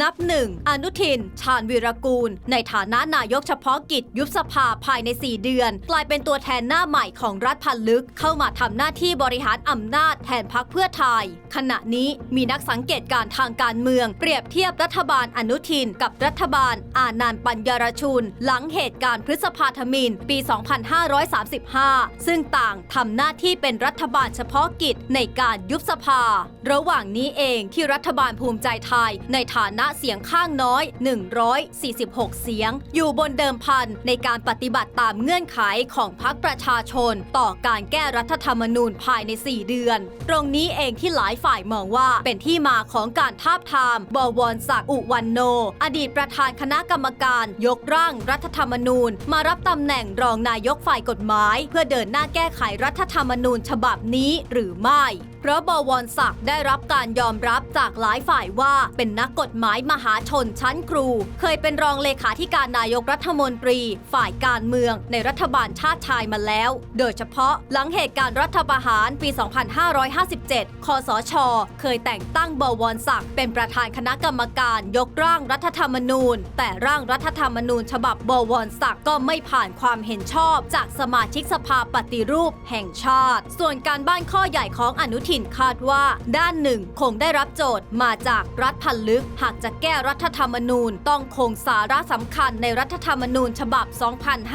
นับหนึ่งอนุทิน ชาญวีรกูล ในฐานะนายกเฉพาะกิจยุบสภาภายใน 4 เดือน กลายเป็นตัวแทนหน้าใหม่ของรัฐพันลึก เข้ามาทำหน้าที่บริหารอำนาจแทนพักเพื่อไทย ขณะนี้มีนักสังเกตการทางการเมือง เปรียบเทียบรัฐบาลอนุทิน กับรัฐบาลอานันต์ปัญญารชุน หลังเหตุการณ์พฤษภาธมิน ปี 2535 ซึ่งต่างทำหน้าที่เป็นรัฐบาลเฉพาะกิจในการยุบสภา ระหว่างนี้เองที่รัฐบาลภูมิใจไทย ในฐานะเสียงข้างน้อย 146 เสียง อยู่บนเดิมพันในการปฏิบัติตามเงื่อนไขของพรรคประชาชน ต่อการแก้รัฐธรรมนูญภายใน 4 เดือน ตรงนี้เองที่หลายฝ่ายมองว่าเป็นที่มาของการทาบทาม บวรศักดิ์อุวันโน อดีตประธานคณะกรรมการ ยกร่างรัฐธรรมนูญ มารับตำแหน่งรองนายกฝ่ายกฎหมาย เพื่อเดินหน้าแก้ไขรัฐธรรมนูญฉบับนี้หรือไม่ เพราะบวรศักดิ์ได้รับการยอมรับจากหลายฝ่ายว่าเป็นนักกฎหมายมหาชนชั้นครู เคยเป็นรองเลขาธิการนายกรัฐมนตรี ฝ่ายการเมือง ในรัฐบาลชาติชายมาแล้ว โดยเฉพาะหลังเหตุการณ์รัฐประหารปี 2557 คสช เคยแต่งตั้งบวรศักดิ์เป็นประธานคณะกรรมการยกร่างรัฐธรรมนูญ แต่ร่างรัฐธรรมนูญ ฉบับบวรศักดิ์ก็ไม่ผ่านความเห็นชอบ จากสมาชิกสภาปฏิรูปแห่งชาติ ส่วนการบ้านข้อใหญ่ของอนุทินคาดว่าด้านหนึ่งคงได้รับโจทย์มาจากรัฐพันลึก หากจะแก้รัฐธรรมนูญต้องคงสาระสำคัญในรัฐธรรมนูญฉบับ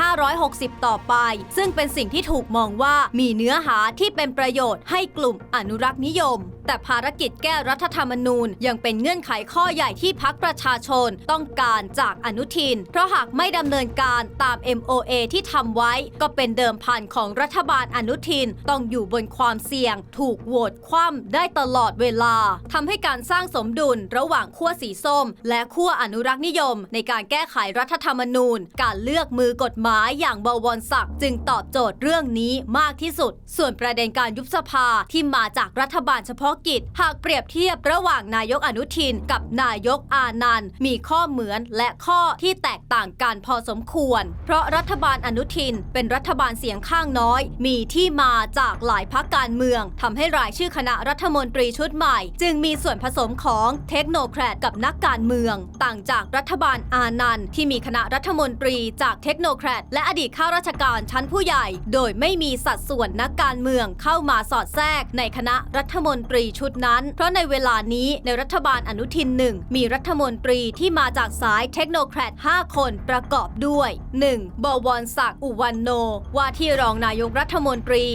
2560 ต่อไป ซึ่งเป็นสิ่งที่ถูกมองว่ามีเนื้อหาที่เป็นประโยชน์ให้กลุ่มอนุรักษ์นิยม แต่ภารกิจแก้รัฐธรรมนูญยังเป็นเงื่อนไขข้อใหญ่ที่พักประชาชนต้องการจากอนุทิน เพราะหากไม่ดำเนินการตาม MOA ที่ทำไว้ ก็เป็นเดิมพันของรัฐบาลอนุทินต้องอยู่บนความเสี่ยงถูกโหวตคว่ำได้ตลอดเวลาทำให้การสร้างสมดุลระหว่างขั้วสีส้ม และขั้วอนุรักษ์นิยม ในการแก้ไขรัฐธรรมนูญ การเลือกมือกฎหมายอย่างบวรศักดิ์จึงตอบโจทย์เรื่องนี้มากที่สุด ส่วนประเด็นการยุบสภาที่มาจากรัฐบาลเฉพาะกิจ หากเปรียบเทียบระหว่างนายกอนุทิน กับนายกอานันต์มีข้อเหมือนและข้อที่แตกต่างกันพอสมควร เพราะรัฐบาลอนุทิน เป็นรัฐบาลเสียงข้างน้อย มีที่มาจากหลายพักการเมืองทำให้รายชื่อคณะรัฐมนตรีชุดใหม่ จึงมีส่วนผสมของเทคโนแครดกับนักการเมือง ต่างจากรัฐบาลอานันต์ที่มีคณะรัฐมนตรีจากเทคโนแครดและอดีตข้าราชการชั้นผู้ใหญ่ โดยไม่มีสัดส่วนนักการเมืองเข้ามาสอดแทรกในคณะรัฐมนตรีชุดนั้น เพราะในเวลานี้ในรัฐบาลอนุทินหนึ่งมีรัฐมนตรีที่มาจากสายเทคโนแครด5 คนประกอบด้วย 1. บวรศักดิ์อุวันโน ว่าที่รองนายกรัฐมนตรี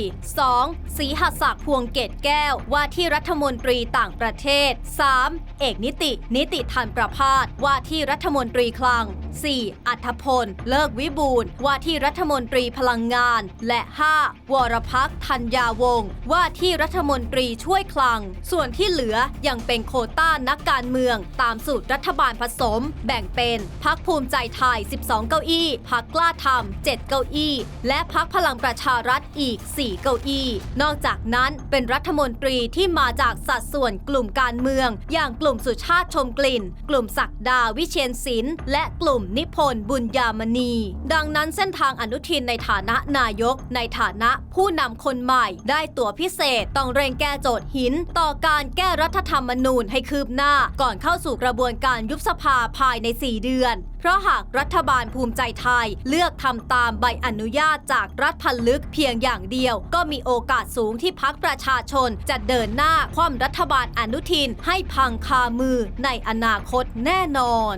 2. ศรีหัศักดิ์พวงเกตแก้ว ว่าที่รัฐมนตรีต่างประเทศ 3. เอกนิติ นิติทันประพาสว่าที่รัฐมนตรีคลัง 4. อัธพล เลิกวิบูลย์ว่าที่รัฐมนตรีพลังงาน และ 5. วรพักธัญญาวงศ์ว่าที่รัฐมนตรีช่วยคลัง ส่วนที่เหลือยังเป็นโคต้านักการเมือง ตามสูตรรัฐบาลผสม แบ่งเป็นพักภูมิใจไทย 12 เก้าอี้พักกล้าทำ7เก้าอี้ และพักพลังประชารัฐอีก 4 เก้าอี้ นอกจากนั้นเป็นรัฐมนตรีที่มาจากสัดส่วนกลุ่มการเมือง อย่างกลุ่มสุชาติชมกลิ่น กลุ่มศักดาวิเชียนศิลป์และกลุ่มนิพนธ์บุญญามณี ดังนั้นเส้นทางอนุทินในฐานะนายก ในฐานะผู้นำคนใหม่ ได้ตัวพิเศษต้องเร่งแก้โจทย์หิน ต่อการแก้รัฐธรรมนูญให้คืบหน้า ก่อนเข้าสู่กระบวนการยุบสภาภายใน 4 เดือน เพราะหากรัฐบาลภูมิใจไทยเลือกทำตามใบอนุญาตจากรัฐพันลึกเพียงอย่างเดียว ก็มีโอกาสสูงที่พักประชาชนจะเดินหน้าคว่ำรัฐบาลอนุทินให้พังคามือในอนาคตแน่นอน